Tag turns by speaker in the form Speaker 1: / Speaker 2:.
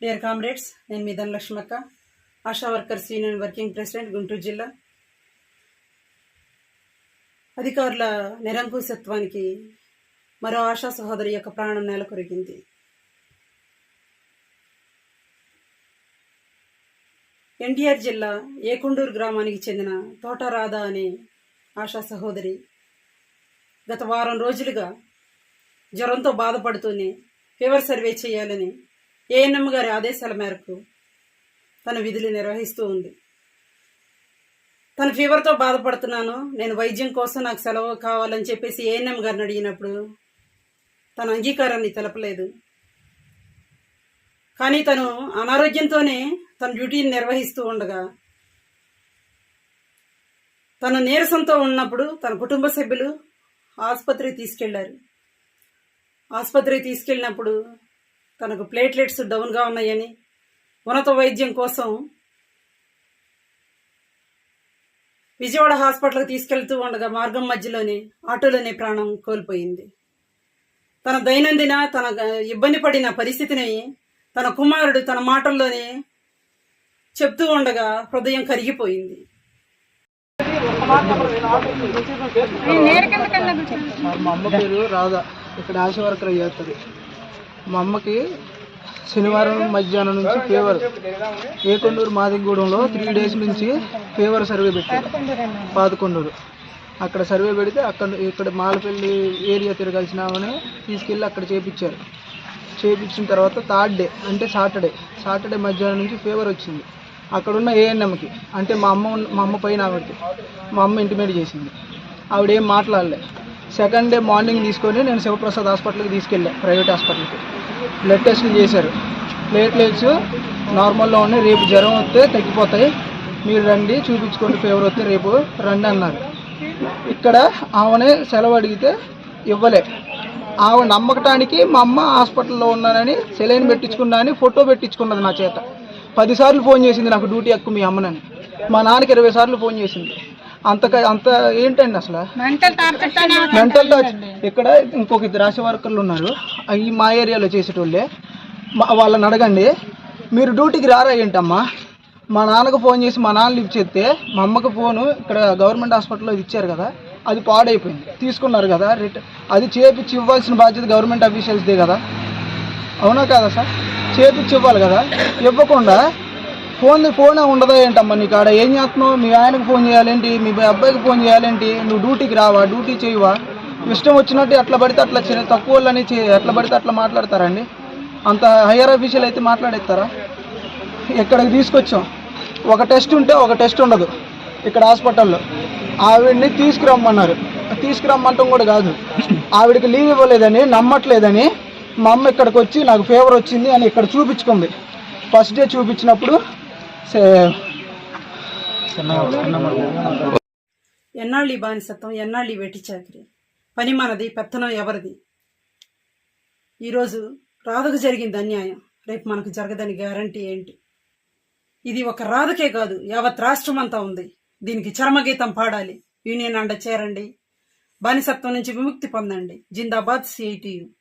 Speaker 1: Dear comrades నేను మీ ధనలక్ష్మక్క ASHA workers union working president Guntur జిల్లా. అధికారుల నిరంకుశత్వానికి మరో ఆశా సహోదరి యొక్క ప్రాణం నేల కొరిగింది. ఎన్టీఆర్ జిల్లా ఏకుండూరు గ్రామానికి చెందిన తోటరాధ అనే ఆశా సహోదరి గత వారం రోజులుగా జ్వరంతో బాధపడుతూనే ఫీవర్ సర్వే చేయాలని ఏఎన్ఎం గారి ఆదేశాల మేరకు తన విధులు నిర్వహిస్తూ ఉంది. తన ఫీవర్తో బాధపడుతున్నాను. నేను వైద్యం కోసం నాకు సెలవు కావాలని చెప్పేసి ఏఎన్ఎం గారిని అడిగినప్పుడు తన అంగీకారాన్ని తెలపలేదు. కానీ తను అనారోగ్యంతోనే తన డ్యూటీని నిర్వహిస్తూ ఉండగా తన నీరసంతో ఉన్నప్పుడు తన కుటుంబ సభ్యులు ఆసుపత్రికి తీసుకెళ్ళారు. ఆసుపత్రికి తీసుకెళ్ళినప్పుడు తనకు ప్లేట్లెట్స్ డౌన్గా ఉన్నాయని ఉన్నత వైద్యం కోసం విజయవాడ హాస్పిటల్కి తీసుకెళ్తూ ఉండగా మార్గం మధ్యలోనే ఆటోలోనే ప్రాణం కోల్పోయింది. తన దైనందిన తన ఇబ్బంది పడిన పరిస్థితిని తన కుమారుడు తన మాటల్లోనే చెప్తూ ఉండగా హృదయం కరిగిపోయింది.
Speaker 2: మా అమ్మ పేరు రాధా. ఇక్కడ ఆశా వర్కర్ చేస్తుంది. మా అమ్మకి శనివారం మధ్యాహ్నం నుంచి ఫీవర్. ఏకొండూరు మాదిగూడెంలో త్రీ డేస్ నుంచి ఫీవర్ సర్వే పెట్టారు. పాతకొండూరు. అక్కడ సర్వే పెడితే అక్కడ ఇక్కడ మాలపల్లి ఏరియా తిరగాల్సినామని తీసుకెళ్ళి అక్కడ చేపించారు చేపించిన తర్వాత థర్డ్ డే అంటే సాటర్డే సాటర్డే మధ్యాహ్నం నుంచి ఫీవర్ వచ్చింది. అక్కడున్న ఏఎన్ఎంకి అంటే మా అమ్మ మా అమ్మ పైన ఆవిడకి. మా అమ్మ ఇంటిమేట్ చేసింది. ఆవిడ ఏం మాట్లాడలే. సెకండ్ డే మార్నింగ్ తీసుకొని నేను శివప్రసాద్ హాస్పిటల్కి తీసుకెళ్ళా ప్రైవేట్ హాస్పిటల్కి. బ్లడ్ టెస్టులు చేశారు. ప్లేట్లెట్స్ నార్మల్లో ఉన్నాయి రేపు జ్వరం వస్తే తగ్గిపోతాయి. మీరు రండి చూపించుకోండి ఫీవర్ వస్తే రేపు రండి అన్నారు. ఇక్కడ ఆమెనే సెలవు అడిగితే ఇవ్వలే. ఆమె నమ్మకటానికి మా అమ్మ హాస్పిటల్లో ఉన్నానని సెలైన్ పెట్టించుకున్నా అని ఫోటో పెట్టించుకున్నది నా చేత. పదిసార్లు ఫోన్ చేసింది నాకు డ్యూటీ ఎక్కువ మీ అమ్మనని. మా నాన్నకి ఇరవై సార్లు ఫోన్ చేసింది. అంత అంత ఏంటండి అసలు? మెంటల్ టార్చ్ ఇక్కడ ఇంకొక ఇద్దరు ఆశా వర్కర్లు ఉన్నారు. ఈ మా ఏరియాలో చేసేటోళ్ళే. వాళ్ళని అడగండి. మీరు డ్యూటీకి రారా ఏంటమ్మా? మా నాన్నకు ఫోన్ చేసి మా నాన్న లిఫ్ట్ చేస్తే మా అమ్మకి ఫోను ఇక్కడ గవర్నమెంట్ హాస్పిటల్లో ఇచ్చారు కదా అది పాడైపోయింది. తీసుకున్నారు కదా అది చేపించి ఇవ్వాల్సిన బాధ్యత గవర్నమెంట్ అఫీషియల్స్దే కదా. అవునా కాదా సార్? చేపించి ఇవ్వాలి కదా. ఇవ్వకుండా ఫోన్ ఫోనే ఉండదా ఏంటమ్మా నీకు ఆడ ఏం చేస్తున్నావు? మీ ఆయనకు ఫోన్ చేయాలేంటి? మీ అబ్బాయికి ఫోన్ చేయాలేంటి? నువ్వు డ్యూటీకి రావా? డ్యూటీ చేయవా? ఇష్టం వచ్చినట్టు ఎట్లా పడితే అట్లా చిన్న తక్కువ వాళ్ళని ఎట్లా పడితే అట్లా మాట్లాడతారండి అంత హయ్యర్ అఫీషియల్ అయితే మాట్లాడేస్తారా? ఎక్కడికి తీసుకొచ్చాం? ఒక టెస్ట్ ఉంటే ఒక టెస్ట్ ఉండదు ఇక్కడ హాస్పిటల్లో. ఆవిడ్ని తీసుకురమ్మన్నారు. తీసుకురమ్మంటాం కూడా కాదు. ఆవిడకి లీవ్ ఇవ్వలేదని నమ్మట్లేదని మా అమ్మ ఇక్కడికి వచ్చి నాకు ఫేవర్ వచ్చింది అని ఇక్కడ చూపించుకుంది. ఫస్ట్ డే చూపించినప్పుడు
Speaker 1: ఎన్నాళ్ళు ఈ బానిసత్వం ఎన్నాళ్ళు ఈ వెట్టి చాకరి? పని మనది పెత్తనం ఎవరిది? ఈరోజు రాధకు జరిగింది అన్యాయం. రేపు మనకు జరగదని గ్యారంటీ ఏంటి? ఇది ఒక రాధకే కాదు యావత్ రాష్ట్రం అంతా ఉంది. దీనికి చరమగీతం పాడాలి. యూనియన్ అండ చేరండి బానిసత్వం నుంచి విముక్తి పొందండి. జిందాబాద్ సిఐటియు.